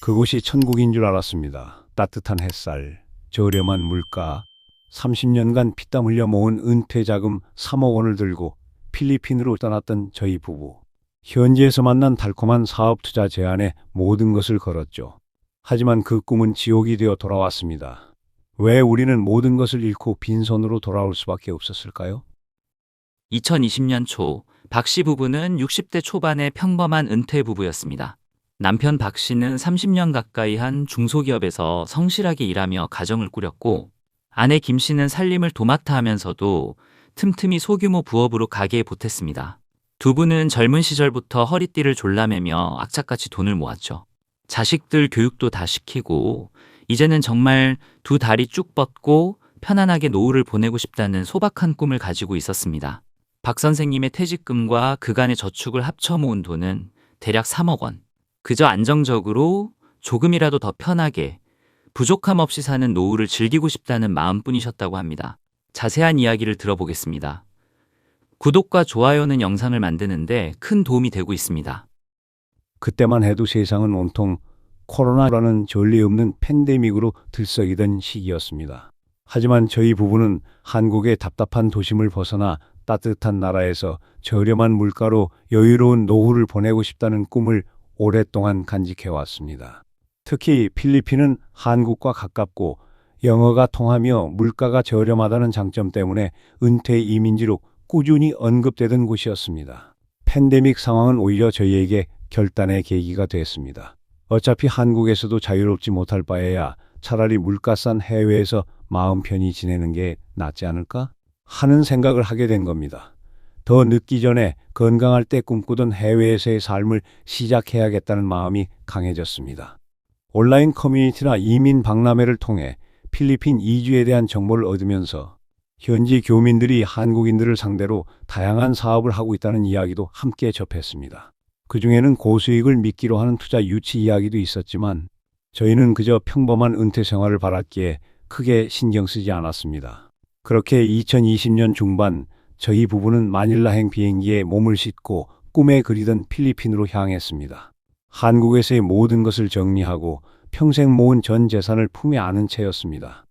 그곳이 천국인 줄 알았습니다. 따뜻한 햇살, 저렴한 물가, 30년간 피땀 흘려 모은 은퇴 자금 3억 원을 들고 필리핀으로 떠났던 저희 부부. 현지에서 만난 달콤한 사업 투자 제안에 모든 것을 걸었죠. 하지만 그 꿈은 지옥이 되어 돌아왔습니다. 왜 우리는 모든 것을 잃고 빈손으로 돌아올 수밖에 없었을까요? 2020년 초, 박 씨 부부는 60대 초반의 평범한 은퇴 부부였습니다. 남편 박 씨는 30년 가까이 한 중소기업에서 성실하게 일하며 가정을 꾸렸고, 아내 김 씨는 살림을 도맡아 하면서도 틈틈이 소규모 부업으로 가게에 보탰습니다. 두 분은 젊은 시절부터 허리띠를 졸라매며 악착같이 돈을 모았죠. 자식들 교육도 다 시키고, 이제는 정말 두 다리 쭉 뻗고 편안하게 노후를 보내고 싶다는 소박한 꿈을 가지고 있었습니다. 박 선생님의 퇴직금과 그간의 저축을 합쳐 모은 돈은 대략 3억 원. 그저 안정적으로 조금이라도 더 편하게 부족함 없이 사는 노후를 즐기고 싶다는 마음뿐이셨다고 합니다. 자세한 이야기를 들어보겠습니다. 구독과 좋아요는 영상을 만드는데 큰 도움이 되고 있습니다. 그때만 해도 세상은 온통 코로나라는 전례 없는 팬데믹으로 들썩이던 시기였습니다. 하지만 저희 부부는 한국의 답답한 도심을 벗어나 따뜻한 나라에서 저렴한 물가로 여유로운 노후를 보내고 싶다는 꿈을 오랫동안 간직해왔습니다. 특히 필리핀은 한국과 가깝고 영어가 통하며 물가가 저렴하다는 장점 때문에 은퇴 이민지로 꾸준히 언급되던 곳이었습니다. 팬데믹 상황은 오히려 저희에게 결단의 계기가 됐습니다. 어차피 한국에서도 자유롭지 못할 바에야 차라리 물가 싼 해외에서 마음 편히 지내는 게 낫지 않을까? 하는 생각을 하게 된 겁니다. 더 늦기 전에 건강할 때 꿈꾸던 해외에서의 삶을 시작해야겠다는 마음이 강해졌습니다. 온라인 커뮤니티나 이민 박람회를 통해 필리핀 이주에 대한 정보를 얻으면서 현지 교민들이 한국인들을 상대로 다양한 사업을 하고 있다는 이야기도 함께 접했습니다. 그 중에는 고수익을 미끼로 하는 투자 유치 이야기도 있었지만 저희는 그저 평범한 은퇴 생활을 바랐기에 크게 신경 쓰지 않았습니다. 그렇게 2020년 중반 저희 부부는 마닐라행 비행기에 몸을 싣고 꿈에 그리던 필리핀으로 향했습니다. 한국에서의 모든 것을 정리하고 평생 모은 전 재산을 품에 안은 채였습니다.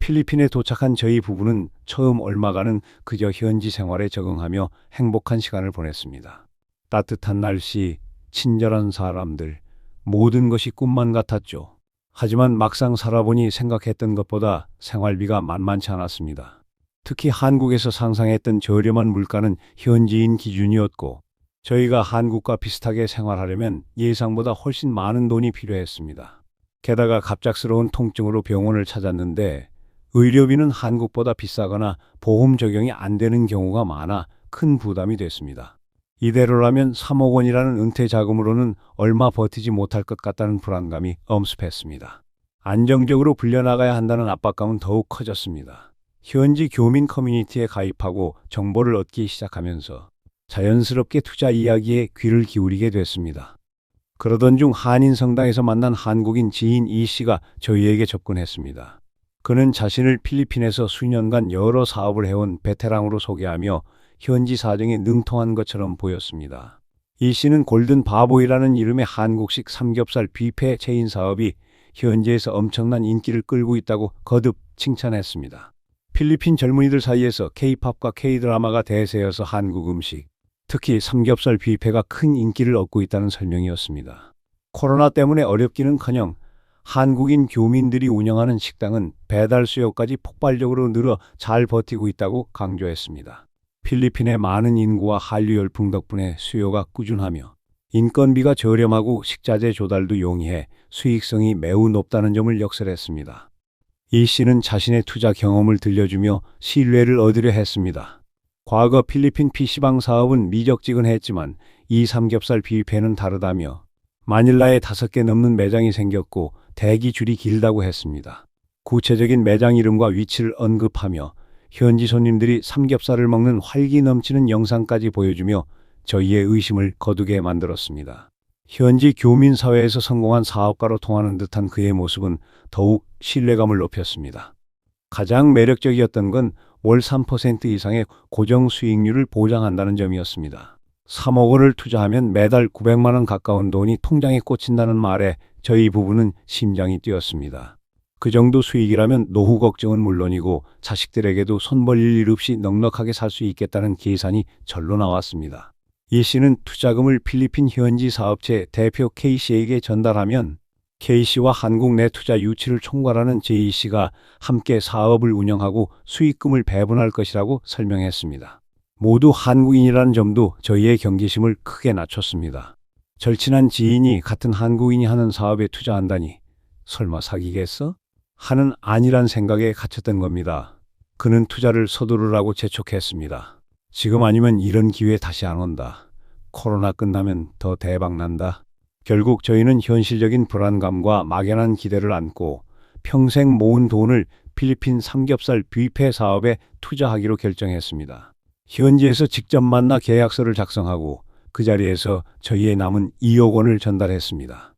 필리핀에 도착한 저희 부부는 처음 얼마간은 그저 현지 생활에 적응하며 행복한 시간을 보냈습니다. 따뜻한 날씨, 친절한 사람들, 모든 것이 꿈만 같았죠. 하지만 막상 살아보니 생각했던 것보다 생활비가 만만치 않았습니다. 특히 한국에서 상상했던 저렴한 물가는 현지인 기준이었고, 저희가 한국과 비슷하게 생활하려면 예상보다 훨씬 많은 돈이 필요했습니다. 게다가 갑작스러운 통증으로 병원을 찾았는데, 의료비는 한국보다 비싸거나 보험 적용이 안 되는 경우가 많아 큰 부담이 됐습니다. 이대로라면 3억 원이라는 은퇴 자금으로는 얼마 버티지 못할 것 같다는 불안감이 엄습했습니다. 안정적으로 불려나가야 한다는 압박감은 더욱 커졌습니다. 현지 교민 커뮤니티에 가입하고 정보를 얻기 시작하면서 자연스럽게 투자 이야기에 귀를 기울이게 됐습니다. 그러던 중 한인 성당에서 만난 한국인 지인 이 씨가 저희에게 접근했습니다. 그는 자신을 필리핀에서 수년간 여러 사업을 해온 베테랑으로 소개하며 현지 사정에 능통한 것처럼 보였습니다. 이 씨는 골든 바보이라는 이름의 한국식 삼겹살 뷔페 체인 사업이 현지에서 엄청난 인기를 끌고 있다고 거듭 칭찬했습니다. 필리핀 젊은이들 사이에서 K-팝과 K-드라마가 대세여서 한국 음식, 특히 삼겹살 뷔페가 큰 인기를 얻고 있다는 설명이었습니다. 코로나 때문에 어렵기는커녕 한국인 교민들이 운영하는 식당은 배달 수요까지 폭발적으로 늘어 잘 버티고 있다고 강조했습니다. 필리핀의 많은 인구와 한류 열풍 덕분에 수요가 꾸준하며 인건비가 저렴하고 식자재 조달도 용이해 수익성이 매우 높다는 점을 역설했습니다. 이 씨는 자신의 투자 경험을 들려주며 신뢰를 얻으려 했습니다. 과거 필리핀 PC방 사업은 미적지근했지만 이 삼겹살 뷔페는 다르다며 마닐라에 다섯 개 넘는 매장이 생겼고 대기 줄이 길다고 했습니다. 구체적인 매장 이름과 위치를 언급하며 현지 손님들이 삼겹살을 먹는 활기 넘치는 영상까지 보여주며 저희의 의심을 거두게 만들었습니다. 현지 교민 사회에서 성공한 사업가로 통하는 듯한 그의 모습은 더욱 신뢰감을 높였습니다. 가장 매력적이었던 건 월 3% 이상의 고정 수익률을 보장한다는 점이었습니다. 3억 원을 투자하면 매달 900만 원 가까운 돈이 통장에 꽂힌다는 말에 저희 부부는 심장이 뛰었습니다. 그 정도 수익이라면 노후 걱정은 물론이고 자식들에게도 손 벌릴 일 없이 넉넉하게 살 수 있겠다는 계산이 절로 나왔습니다. 이 씨는 투자금을 필리핀 현지 사업체 대표 K씨에게 전달하면 K씨와 한국 내 투자 유치를 총괄하는 J씨가 함께 사업을 운영하고 수익금을 배분할 것이라고 설명했습니다. 모두 한국인이라는 점도 저희의 경계심을 크게 낮췄습니다. 절친한 지인이 같은 한국인이 하는 사업에 투자한다니 설마 사기겠어? 하는 아니란 생각에 갇혔던 겁니다. 그는 투자를 서두르라고 재촉했습니다. 지금 아니면 이런 기회 다시 안 온다. 코로나 끝나면 더 대박 난다. 결국 저희는 현실적인 불안감과 막연한 기대를 안고 평생 모은 돈을 필리핀 삼겹살 뷔페 사업에 투자하기로 결정했습니다. 현지에서 직접 만나 계약서를 작성하고 그 자리에서 저희의 남은 2억 원을 전달했습니다.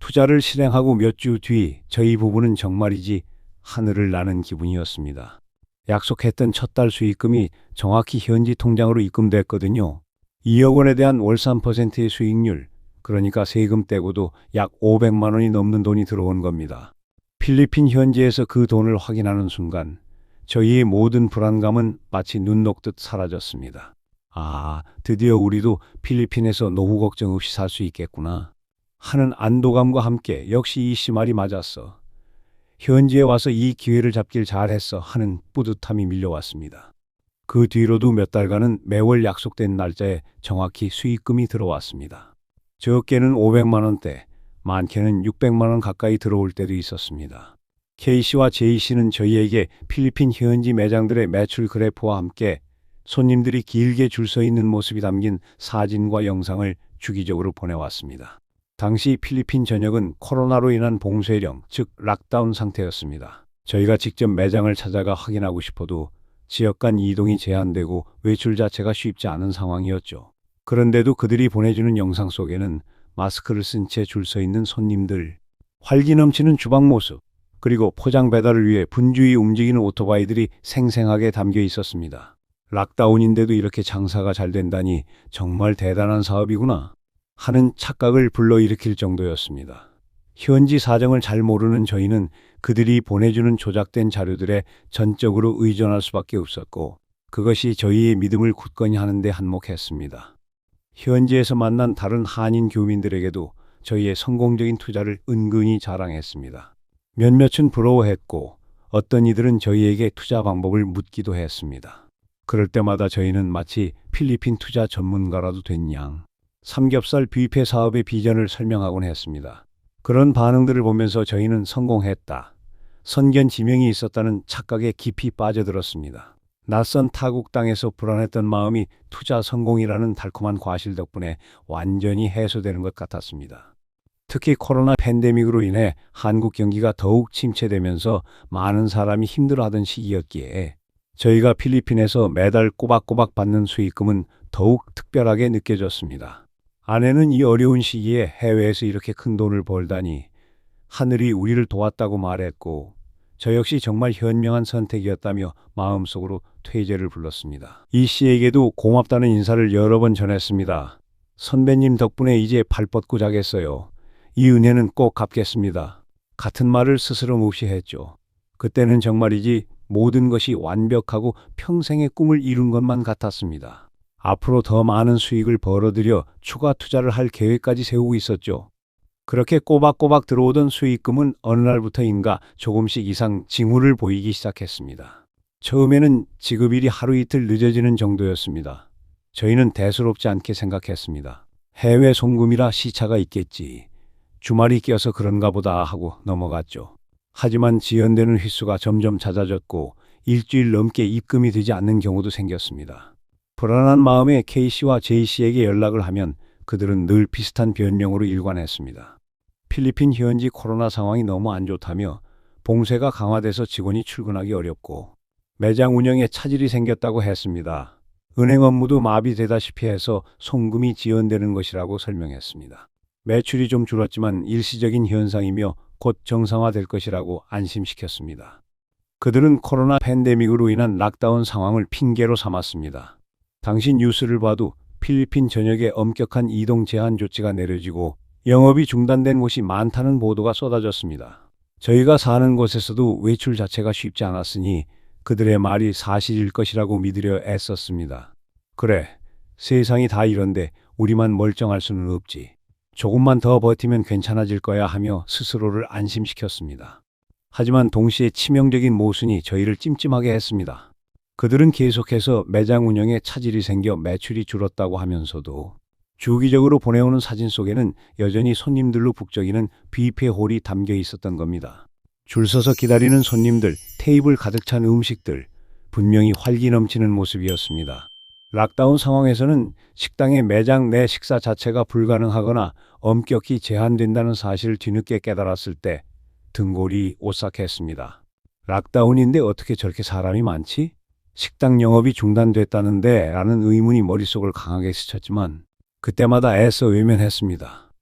투자를 실행하고 몇 주 뒤 저희 부부는 정말이지 하늘을 나는 기분이었습니다. 약속했던 첫 달 수익금이 정확히 현지 통장으로 입금됐거든요. 2억 원에 대한 월 3%의 수익률, 그러니까 세금 떼고도 약 500만 원이 넘는 돈이 들어온 겁니다. 필리핀 현지에서 그 돈을 확인하는 순간 저희의 모든 불안감은 마치 눈 녹듯 사라졌습니다. 아, 드디어 우리도 필리핀에서 노후 걱정 없이 살 수 있겠구나. 하는 안도감과 함께 역시 이 씨 말이 맞았어. 현지에 와서 이 기회를 잡길 잘했어 하는 뿌듯함이 밀려왔습니다. 그 뒤로도 몇 달간은 매월 약속된 날짜에 정확히 수익금이 들어왔습니다. 적게는 500만 원대, 많게는 600만 원 가까이 들어올 때도 있었습니다. K씨와 J씨는 저희에게 필리핀 현지 매장들의 매출 그래프와 함께 손님들이 길게 줄 서 있는 모습이 담긴 사진과 영상을 주기적으로 보내왔습니다. 당시 필리핀 전역은 코로나로 인한 봉쇄령, 즉 락다운 상태였습니다. 저희가 직접 매장을 찾아가 확인하고 싶어도 지역 간 이동이 제한되고 외출 자체가 쉽지 않은 상황이었죠. 그런데도 그들이 보내주는 영상 속에는 마스크를 쓴 채 줄 서 있는 손님들, 활기 넘치는 주방 모습, 그리고 포장 배달을 위해 분주히 움직이는 오토바이들이 생생하게 담겨 있었습니다. 락다운인데도 이렇게 장사가 잘 된다니 정말 대단한 사업이구나 하는 착각을 불러일으킬 정도였습니다. 현지 사정을 잘 모르는 저희는 그들이 보내주는 조작된 자료들에 전적으로 의존할 수밖에 없었고 그것이 저희의 믿음을 굳건히 하는데 한몫했습니다. 현지에서 만난 다른 한인 교민들에게도 저희의 성공적인 투자를 은근히 자랑했습니다. 몇몇은 부러워했고 어떤 이들은 저희에게 투자 방법을 묻기도 했습니다. 그럴 때마다 저희는 마치 필리핀 투자 전문가라도 된 양, 삼겹살 뷔페 사업의 비전을 설명하곤 했습니다. 그런 반응들을 보면서 저희는 성공했다. 선견 지명이 있었다는 착각에 깊이 빠져들었습니다. 낯선 타국 땅에서 불안했던 마음이 투자 성공이라는 달콤한 과실 덕분에 완전히 해소되는 것 같았습니다. 특히 코로나 팬데믹으로 인해 한국 경기가 더욱 침체되면서 많은 사람이 힘들어하던 시기였기에 저희가 필리핀에서 매달 꼬박꼬박 받는 수익금은 더욱 특별하게 느껴졌습니다. 아내는 이 어려운 시기에 해외에서 이렇게 큰 돈을 벌다니 하늘이 우리를 도왔다고 말했고 저 역시 정말 현명한 선택이었다며 마음속으로 퇴제를 불렀습니다. 이 씨에게도 고맙다는 인사를 여러 번 전했습니다. 선배님 덕분에 이제 발 뻗고 자겠어요. 이 은혜는 꼭 갚겠습니다. 같은 말을 스스럼 없이 했죠. 그때는 정말이지 모든 것이 완벽하고 평생의 꿈을 이룬 것만 같았습니다. 앞으로 더 많은 수익을 벌어들여 추가 투자를 할 계획까지 세우고 있었죠. 그렇게 꼬박꼬박 들어오던 수익금은 어느 날부터인가 조금씩 이상 징후를 보이기 시작했습니다. 처음에는 지급일이 하루 이틀 늦어지는 정도였습니다. 저희는 대수롭지 않게 생각했습니다. 해외 송금이라 시차가 있겠지. 주말이 껴서 그런가 보다 하고 넘어갔죠. 하지만 지연되는 휘수가 점점 잦아졌고 일주일 넘게 입금이 되지 않는 경우도 생겼습니다. 불안한 마음에 K씨와 J씨에게 연락을 하면 그들은 늘 비슷한 변명으로 일관했습니다. 필리핀 현지 코로나 상황이 너무 안 좋다며 봉쇄가 강화돼서 직원이 출근하기 어렵고 매장 운영에 차질이 생겼다고 했습니다. 은행 업무도 마비되다시피 해서 송금이 지연되는 것이라고 설명했습니다. 매출이 좀 줄었지만 일시적인 현상이며 곧 정상화될 것이라고 안심시켰습니다. 그들은 코로나 팬데믹으로 인한 락다운 상황을 핑계로 삼았습니다. 당시 뉴스를 봐도 필리핀 전역에 엄격한 이동 제한 조치가 내려지고 영업이 중단된 곳이 많다는 보도가 쏟아졌습니다. 저희가 사는 곳에서도 외출 자체가 쉽지 않았으니 그들의 말이 사실일 것이라고 믿으려 애썼습니다. 그래, 세상이 다 이런데 우리만 멀쩡할 수는 없지. 조금만 더 버티면 괜찮아질 거야 하며 스스로를 안심시켰습니다. 하지만 동시에 치명적인 모순이 저희를 찜찜하게 했습니다. 그들은 계속해서 매장 운영에 차질이 생겨 매출이 줄었다고 하면서도 주기적으로 보내오는 사진 속에는 여전히 손님들로 북적이는 뷔페 홀이 담겨 있었던 겁니다. 줄 서서 기다리는 손님들, 테이블 가득 찬 음식들, 분명히 활기 넘치는 모습이었습니다. 락다운 상황에서는 식당의 매장 내 식사 자체가 불가능하거나 엄격히 제한된다는 사실을 뒤늦게 깨달았을 때 등골이 오싹했습니다. 락다운인데 어떻게 저렇게 사람이 많지? 식당 영업이 중단됐다는데 라는 의문이 머릿속을 강하게 스쳤지만 그때마다 애써 외면했습니다.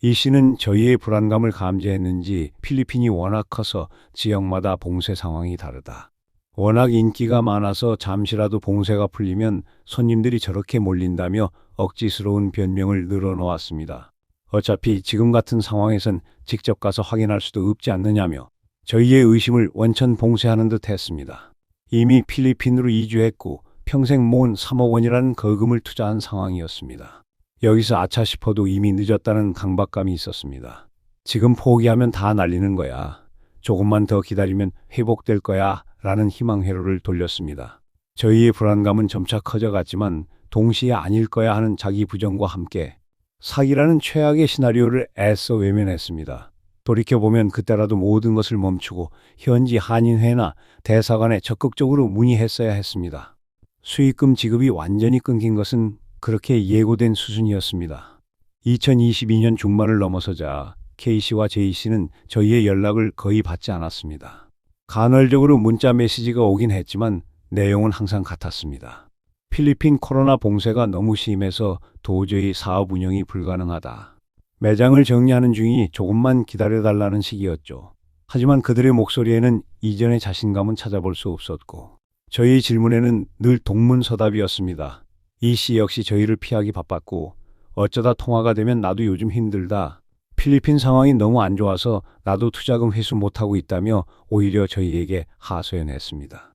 이 씨는 저희의 불안감을 감지했는지 필리핀이 워낙 커서 지역마다 봉쇄 상황이 다르다. 워낙 인기가 많아서 잠시라도 봉쇄가 풀리면 손님들이 저렇게 몰린다며 억지스러운 변명을 늘어놓았습니다. 어차피 지금 같은 상황에선 직접 가서 확인할 수도 없지 않느냐며 저희의 의심을 원천 봉쇄하는 듯 했습니다. 이미 필리핀으로 이주했고 평생 모은 3억 원이라는 거금을 투자한 상황이었습니다. 여기서 아차 싶어도 이미 늦었다는 강박감이 있었습니다. 지금 포기하면 다 날리는 거야. 조금만 더 기다리면 회복될 거야. 라는 희망 회로를 돌렸습니다. 저희의 불안감은 점차 커져갔지만 동시에 아닐 거야 하는 자기 부정과 함께 사기라는 최악의 시나리오를 애써 외면했습니다. 돌이켜보면 그때라도 모든 것을 멈추고 현지 한인회나 대사관에 적극적으로 문의했어야 했습니다. 수익금 지급이 완전히 끊긴 것은 그렇게 예고된 수준이었습니다. 2022년 중반을 넘어서자 K씨와 J씨는 저희의 연락을 거의 받지 않았습니다. 간헐적으로 문자 메시지가 오긴 했지만 내용은 항상 같았습니다. 필리핀 코로나 봉쇄가 너무 심해서 도저히 사업 운영이 불가능하다. 매장을 정리하는 중이 조금만 기다려달라는 식이었죠. 하지만 그들의 목소리에는 이전의 자신감은 찾아볼 수 없었고 저희 질문에는 늘 동문서답이었습니다. 이 씨 역시 저희를 피하기 바빴고 어쩌다 통화가 되면 나도 요즘 힘들다. 필리핀 상황이 너무 안 좋아서 나도 투자금 회수 못하고 있다며 오히려 저희에게 하소연했습니다.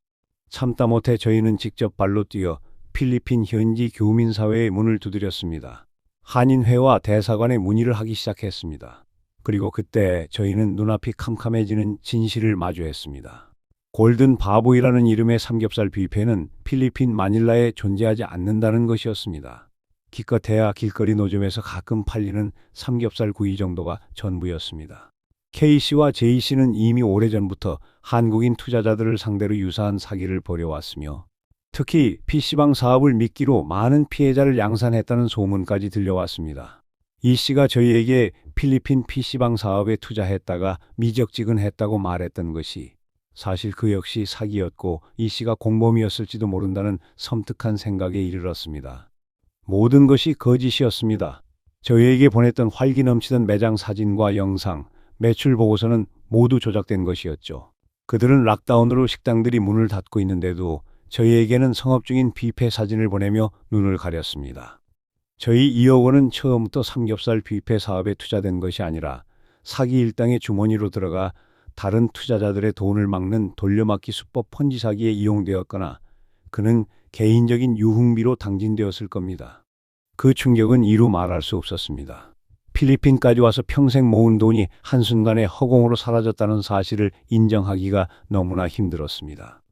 참다 못해 저희는 직접 발로 뛰어 필리핀 현지 교민사회의 문을 두드렸습니다. 한인회와 대사관에 문의를 하기 시작했습니다. 그리고 그때 저희는 눈앞이 캄캄해지는 진실을 마주했습니다. 골든 바보이라는 이름의 삼겹살 뷔페는 필리핀 마닐라에 존재하지 않는다는 것이었습니다. 기껏해야 길거리 노점에서 가끔 팔리는 삼겹살 구이 정도가 전부였습니다. K씨와 J씨는 이미 오래전부터 한국인 투자자들을 상대로 유사한 사기를 벌여왔으며 특히 PC방 사업을 미끼로 많은 피해자를 양산했다는 소문까지 들려왔습니다. 이 씨가 저희에게 필리핀 PC방 사업에 투자했다가 미적지근했다고 말했던 것이 사실 그 역시 사기였고 이 씨가 공범이었을지도 모른다는 섬뜩한 생각에 이르렀습니다. 모든 것이 거짓이었습니다. 저희에게 보냈던 활기 넘치던 매장 사진과 영상, 매출 보고서는 모두 조작된 것이었죠. 그들은 락다운으로 식당들이 문을 닫고 있는데도 저희에게는 성업 중인 뷔페 사진을 보내며 눈을 가렸습니다. 저희 2억 원은 처음부터 삼겹살 뷔페 사업에 투자된 것이 아니라 사기 일당의 주머니로 들어가 다른 투자자들의 돈을 막는 돌려막기 수법 펀지 사기에 이용되었거나 그는 개인적인 유흥비로 당진되었을 겁니다. 그 충격은 이루 말할 수 없었습니다. 필리핀까지 와서 평생 모은 돈이 한순간에 허공으로 사라졌다는 사실을 인정하기가 너무나 힘들었습니다.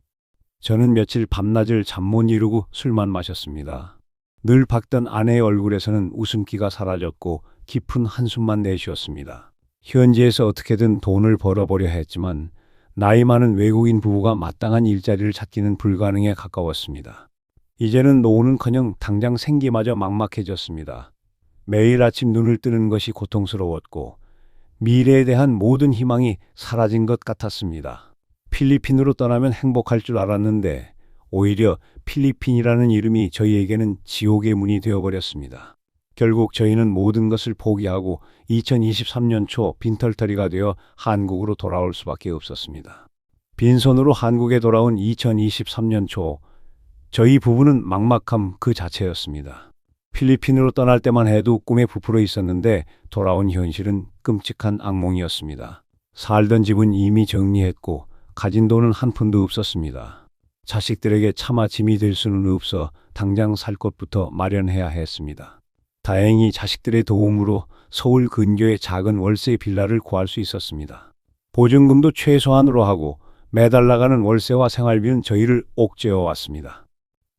저는 며칠 밤낮을 잠 못 이루고 술만 마셨습니다. 늘 봤던 아내의 얼굴에서는 웃음기가 사라졌고 깊은 한숨만 내쉬었습니다. 현지에서 어떻게든 돈을 벌어보려 했지만 나이 많은 외국인 부부가 마땅한 일자리를 찾기는 불가능에 가까웠습니다. 이제는 노후는커녕 당장 생기마저 막막해졌습니다. 매일 아침 눈을 뜨는 것이 고통스러웠고 미래에 대한 모든 희망이 사라진 것 같았습니다. 필리핀으로 떠나면 행복할 줄 알았는데 오히려 필리핀이라는 이름이 저희에게는 지옥의 문이 되어버렸습니다. 결국 저희는 모든 것을 포기하고 2023년 초 빈털터리가 되어 한국으로 돌아올 수밖에 없었습니다. 빈손으로 한국에 돌아온 2023년 초 저희 부부는 막막함 그 자체였습니다. 필리핀으로 떠날 때만 해도 꿈에 부풀어 있었는데 돌아온 현실은 끔찍한 악몽이었습니다. 살던 집은 이미 정리했고 가진 돈은 한 푼도 없었습니다. 자식들에게 차마 짐이 될 수는 없어 당장 살 곳부터 마련해야 했습니다. 다행히 자식들의 도움으로 서울 근교의 작은 월세 빌라를 구할 수 있었습니다. 보증금도 최소한으로 하고 매달 나가는 월세와 생활비는 저희를 옥죄어 왔습니다.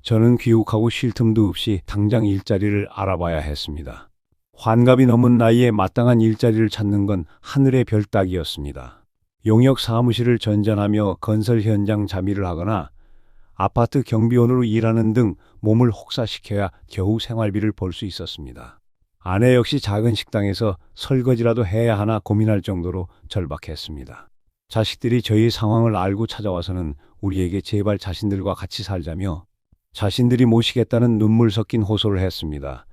저는 귀국하고 쉴 틈도 없이 당장 일자리를 알아봐야 했습니다. 환갑이 넘은 나이에 마땅한 일자리를 찾는 건 하늘의 별 따기였습니다. 용역 사무실을 전전하며 건설 현장 자미를 하거나 아파트 경비원으로 일하는 등 몸을 혹사시켜야 겨우 생활비를 벌 수 있었습니다. 아내 역시 작은 식당에서 설거지라도 해야 하나 고민할 정도로 절박했습니다. 자식들이 저희 상황을 알고 찾아와서는 우리에게 제발 자신들과 같이 살자며 자신들이 모시겠다는 눈물 섞인 호소를 했습니다.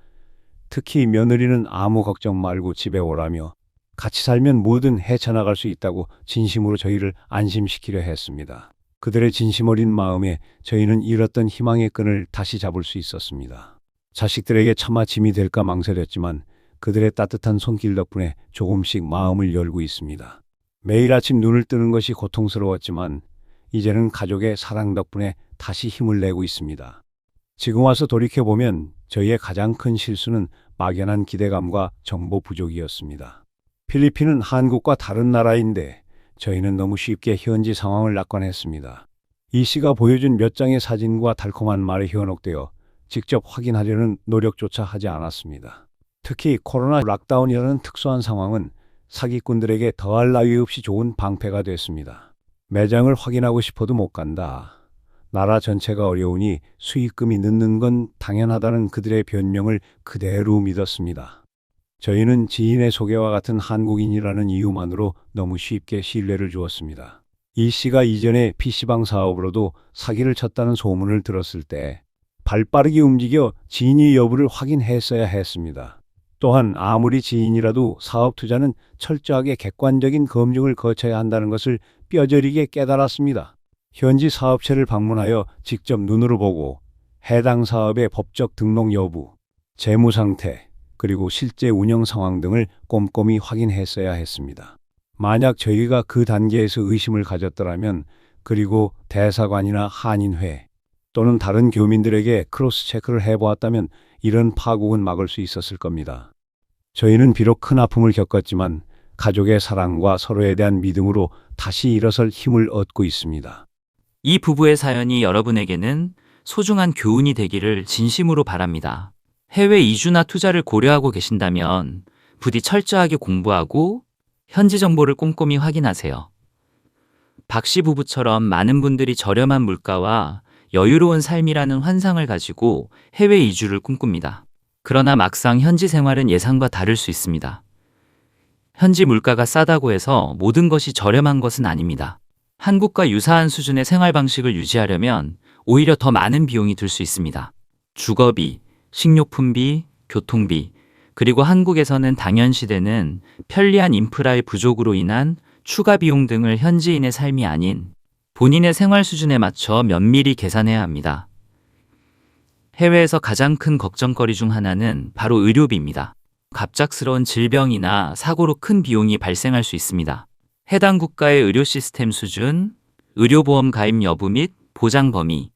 특히 며느리는 아무 걱정 말고 집에 오라며 같이 살면 뭐든 헤쳐나갈 수 있다고 진심으로 저희를 안심시키려 했습니다. 그들의 진심 어린 마음에 저희는 잃었던 희망의 끈을 다시 잡을 수 있었습니다. 자식들에게 차마 짐이 될까 망설였지만 그들의 따뜻한 손길 덕분에 조금씩 마음을 열고 있습니다. 매일 아침 눈을 뜨는 것이 고통스러웠지만 이제는 가족의 사랑 덕분에 다시 힘을 내고 있습니다. 지금 와서 돌이켜보면 저희의 가장 큰 실수는 막연한 기대감과 정보 부족이었습니다. 필리핀은 한국과 다른 나라인데 저희는 너무 쉽게 현지 상황을 낙관했습니다. 이 씨가 보여준 몇 장의 사진과 달콤한 말에 현혹되어 직접 확인하려는 노력조차 하지 않았습니다. 특히 코로나 락다운이라는 특수한 상황은 사기꾼들에게 더할 나위 없이 좋은 방패가 됐습니다. 매장을 확인하고 싶어도 못 간다. 나라 전체가 어려우니 수익금이 늦는 건 당연하다는 그들의 변명을 그대로 믿었습니다. 저희는 지인의 소개와 같은 한국인이라는 이유만으로 너무 쉽게 신뢰를 주었습니다. 이 씨가 이전에 PC방 사업으로도 사기를 쳤다는 소문을 들었을 때 발빠르게 움직여 진위 여부를 확인했어야 했습니다. 또한 아무리 지인이라도 사업 투자는 철저하게 객관적인 검증을 거쳐야 한다는 것을 뼈저리게 깨달았습니다. 현지 사업체를 방문하여 직접 눈으로 보고 해당 사업의 법적 등록 여부, 재무 상태, 그리고 실제 운영 상황 등을 꼼꼼히 확인했어야 했습니다. 만약 저희가 그 단계에서 의심을 가졌더라면 그리고 대사관이나 한인회 또는 다른 교민들에게 크로스 체크를 해보았다면 이런 파국은 막을 수 있었을 겁니다. 저희는 비록 큰 아픔을 겪었지만 가족의 사랑과 서로에 대한 믿음으로 다시 일어설 힘을 얻고 있습니다. 이 부부의 사연이 여러분에게는 소중한 교훈이 되기를 진심으로 바랍니다. 해외 이주나 투자를 고려하고 계신다면 부디 철저하게 공부하고 현지 정보를 꼼꼼히 확인하세요. 박씨 부부처럼 많은 분들이 저렴한 물가와 여유로운 삶이라는 환상을 가지고 해외 이주를 꿈꿉니다. 그러나 막상 현지 생활은 예상과 다를 수 있습니다. 현지 물가가 싸다고 해서 모든 것이 저렴한 것은 아닙니다. 한국과 유사한 수준의 생활 방식을 유지하려면 오히려 더 많은 비용이 들 수 있습니다. 주거비, 식료품비, 교통비, 그리고 한국에서는 당연시되는 편리한 인프라의 부족으로 인한 추가 비용 등을 현지인의 삶이 아닌 본인의 생활 수준에 맞춰 면밀히 계산해야 합니다. 해외에서 가장 큰 걱정거리 중 하나는 바로 의료비입니다. 갑작스러운 질병이나 사고로 큰 비용이 발생할 수 있습니다. 해당 국가의 의료 시스템 수준, 의료보험 가입 여부 및 보장 범위,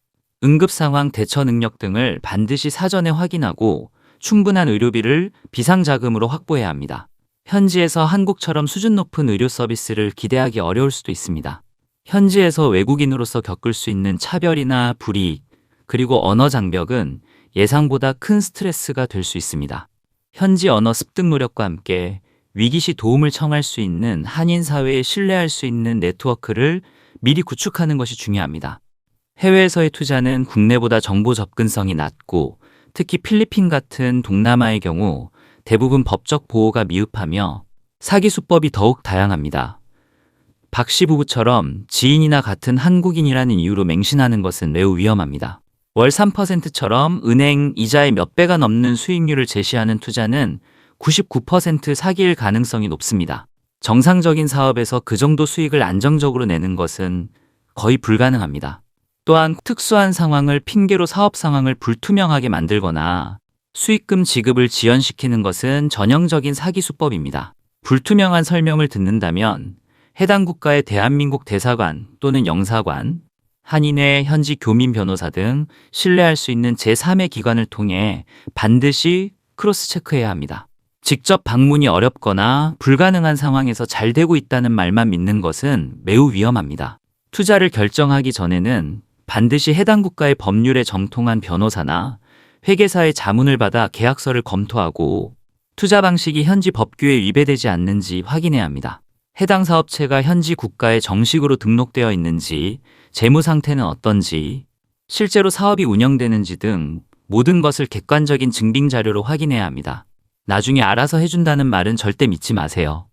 응급 상황 대처 능력 등을 반드시 사전에 확인하고 충분한 의료비를 비상자금으로 확보해야 합니다. 현지에서 한국처럼 수준 높은 의료 서비스를 기대하기 어려울 수도 있습니다. 현지에서 외국인으로서 겪을 수 있는 차별이나 불이익, 그리고 언어 장벽은 예상보다 큰 스트레스가 될 수 있습니다. 현지 언어 습득 노력과 함께 위기 시 도움을 청할 수 있는 한인 사회에 신뢰할 수 있는 네트워크를 미리 구축하는 것이 중요합니다. 해외에서의 투자는 국내보다 정보 접근성이 낮고 특히 필리핀 같은 동남아의 경우 대부분 법적 보호가 미흡하며 사기 수법이 더욱 다양합니다. 박 씨 부부처럼 지인이나 같은 한국인이라는 이유로 맹신하는 것은 매우 위험합니다. 월 3%처럼 은행 이자의 몇 배가 넘는 수익률을 제시하는 투자는 99% 사기일 가능성이 높습니다. 정상적인 사업에서 그 정도 수익을 안정적으로 내는 것은 거의 불가능합니다. 또한 특수한 상황을 핑계로 사업 상황을 불투명하게 만들거나 수익금 지급을 지연시키는 것은 전형적인 사기 수법입니다. 불투명한 설명을 듣는다면 해당 국가의 대한민국 대사관 또는 영사관, 한인회 현지 교민 변호사 등 신뢰할 수 있는 제3의 기관을 통해 반드시 크로스 체크해야 합니다. 직접 방문이 어렵거나 불가능한 상황에서 잘 되고 있다는 말만 믿는 것은 매우 위험합니다. 투자를 결정하기 전에는 반드시 해당 국가의 법률에 정통한 변호사나 회계사의 자문을 받아 계약서를 검토하고 투자 방식이 현지 법규에 위배되지 않는지 확인해야 합니다. 해당 사업체가 현지 국가에 정식으로 등록되어 있는지, 재무 상태는 어떤지, 실제로 사업이 운영되는지 등 모든 것을 객관적인 증빙 자료로 확인해야 합니다. 나중에 알아서 해준다는 말은 절대 믿지 마세요.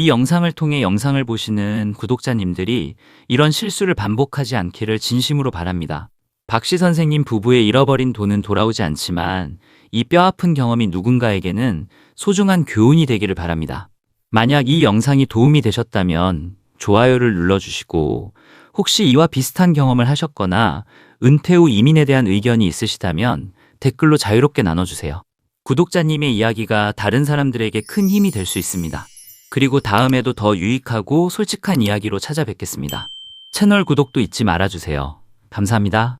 이 영상을 통해 영상을 보시는 구독자님들이 이런 실수를 반복하지 않기를 진심으로 바랍니다. 박씨 선생님 부부의 잃어버린 돈은 돌아오지 않지만 이 뼈아픈 경험이 누군가에게는 소중한 교훈이 되기를 바랍니다. 만약 이 영상이 도움이 되셨다면 좋아요를 눌러주시고 혹시 이와 비슷한 경험을 하셨거나 은퇴 후 이민에 대한 의견이 있으시다면 댓글로 자유롭게 나눠주세요. 구독자님의 이야기가 다른 사람들에게 큰 힘이 될 수 있습니다. 그리고 다음에도 더 유익하고 솔직한 이야기로 찾아뵙겠습니다. 채널 구독도 잊지 말아주세요. 감사합니다.